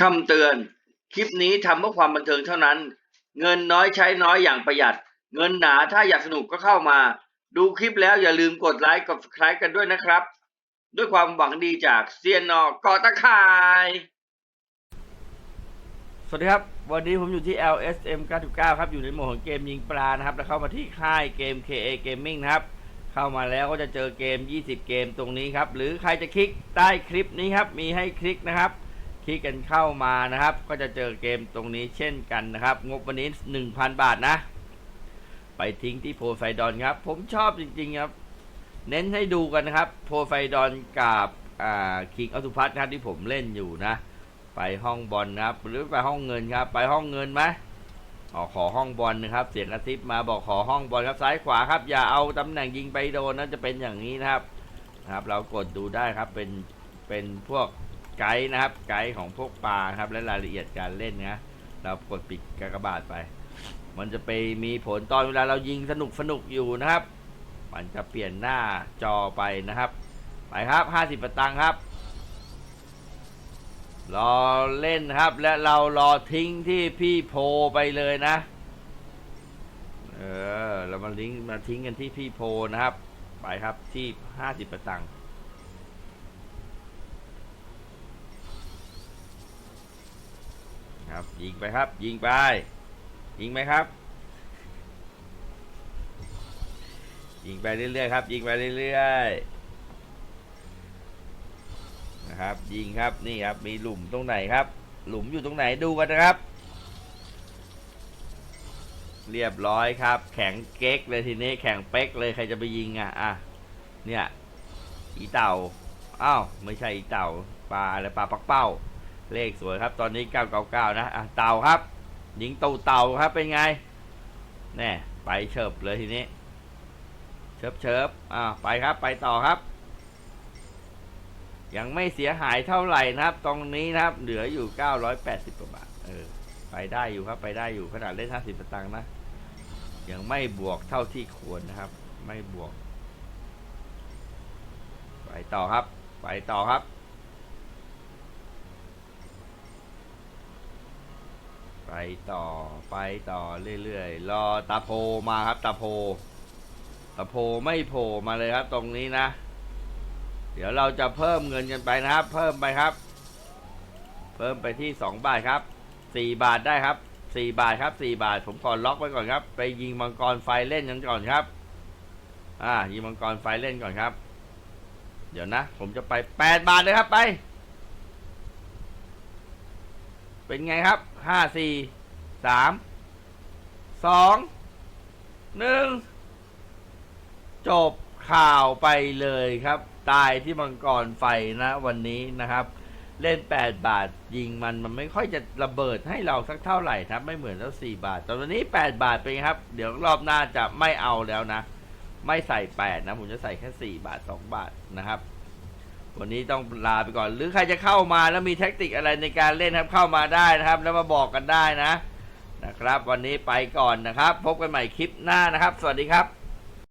คำเตือน คลิปนี้ทำเพื่อความบันเทิงเท่านั้น เงินน้อยใช้น้อยอย่างประหยัด เงินหนาถ้าอยากสนุกก็เข้ามา ดูคลิปแล้วอย่าลืมกดไลค์กด subscribe กันด้วยนะครับ ด้วยความหวังดีจากเซียนนอกอตะข่าย สวัสดีครับ วันนี้ผมอยู่ที่ LSM 99 ครับ อยู่ในโหมดของเกมยิงปลานะครับ แล้วเข้ามาที่ค่ายเกม KA Gaming นะครับ เข้ามาแล้วก็จะเจอเกม 20 เกมตรงนี้ครับ หรือใครจะคลิกใต้คลิปนี้ครับ มีให้คลิกนะครับ คลิกกันเข้ามานะครับ ก็จะเจอเกมตรงนี้เช่นกันนะครับ งบวันนี้ 1,000 บาทนะ ไปทิ้งที่โพไฟดอนครับ ผมชอบจริงๆครับ เน้นให้ดูกันนะครับ โพไฟดอนกับคิงอัตุพัทนะครับที่ผมเล่นอยู่นะ ไปห้องบอลนะครับ หรือไปห้องเงินครับ ไปห้องเงินไหมออขอห้องบอลนะครับ เสียงกระซิบมาบอกขอห้องบอลครับซ้ายขวาครับ อย่าเอาตำแหน่งยิงไปโดนนะจะเป็นอย่างนี้นะครับนะครับ เรากดดูได้ครับเป็นเป็นพวก ไกด์นะครับ ไกด์ของพวกปลาครับ และรายละเอียดการเล่นนะเรากดปิดกากบาทไป มันจะไปมีผลตอนเวลาเรายิงสนุกสนุกอยู่นะครับ มันจะเปลี่ยนหน้าจอไปนะครับ ไปครับห้าสิบ50ตังค์ครับ รอเล่นครับ และเรารอทิ้งที่พี่โพไปเลยนะ เออเรามาลิงก์มาทิ้งกันที่พี่โพนะครับ ไปครับที่ห้าสิบตังค์ ครับ ยิงไปครับ ยิงไป ยิงไหมครับ ยิงไปเรื่อยๆครับ ยิงไปเรื่อยๆนะครับ ยิงครับนี่ครับ มีหลุมตรงไหนครับ หลุมอยู่ตรงไหนดูกันนะครับ เรียบร้อยครับ แข็งเก๊กเลยทีนี้ แข็งเป๊กเลยใครจะไปยิงอะอะเนี่ยอีเต่าอ้าวไม่ใช่อีเต่าปลาอะไรปลาปักเป้า เลขสวยครับ ตอนนี้ 999 นะอะเต่าครับยิงเต่าเต่าครับเป็นไง แน่ไปเฉิบเลยทีนี้เชิบเชิบอ่าไปครับ ไปต่อครับ ยังไม่เสียหายเท่าไหร่นะครับ ตรงนี้นะครับ เหลืออยู่ 980กว่าบาท เออ ไปได้อยู่ครับ ไปได้อยู่ขนาดเล่น 50สตางค์นะ ยังไม่บวกเท่าที่ควรนะครับ ไม่บวก ไปต่อครับ ไปต่อครับ ไป ต่อไปต่อเรื่อยๆ รอตาโพมาครับตาโพตะโพไม่โผล่มาเลยครับตรงนี้นะ เดี๋ยวเราจะเพิ่มเงินกันไปนะครับ เพิ่มไปครับ เพิ่มไปที่สองบาทครับสี่บาทได้ครับสี่บาทครับสี่บาท ผมขอล็อกไว้ก่อนครับ ไปยิงมังกรไฟเล่นกันก่อนครับ อ่ายิงมังกรไฟเล่นก่อนครับ เดี๋ยวนะ ผมจะไปแปดบาทเลยครับไป เป็นไงครับห้าสี่สามสองหนึ่งจบข่าวไปเลยครับ ตายที่มังกรไฟนะวันนี้นะครับ เล่น 8 บาทยิงมันมันไม่ค่อยจะระเบิดให้เราสักเท่าไหร่ครับ ไม่เหมือนแล้ว 4 บาท ตอนนี้ 8 บาทเป็นครับ เดี๋ยวรอบหน้าจะไม่เอาแล้วนะ ไม่ใส่ 8 นะ ผมจะใส่แค่ 4 บาท 2 บาทนะครับ วันนี้ต้องลาไปก่อน หรือใครจะเข้ามาแล้วมีแท็กติกอะไรในการเล่นครับเข้ามาได้นะครับ แล้วมาบอกกันได้นะ นะครับ วันนี้ไปก่อนนะครับ พบกันใหม่คลิปหน้านะครับ สวัสดีครับ